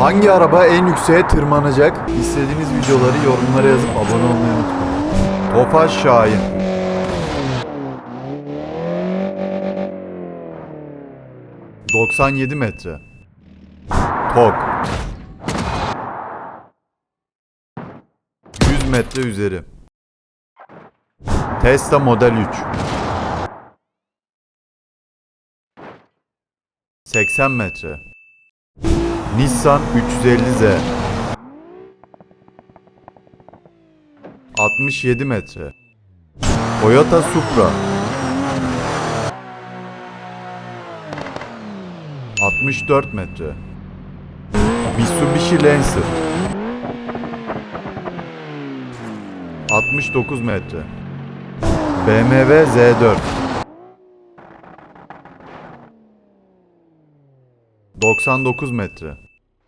Hangi araba en yükseğe tırmanacak? İstediğiniz videoları yorumlara yazıp abone olmayı unutmayın. Tofaş Şahin. ...97 metre. Tok. 100 metre üzeri. Tesla Model 3. 80 metre. Nissan 350Z 67 metre. Toyota Supra. 64 metre. Mitsubishi Lancer. 69 metre. BMW Z4 99 metre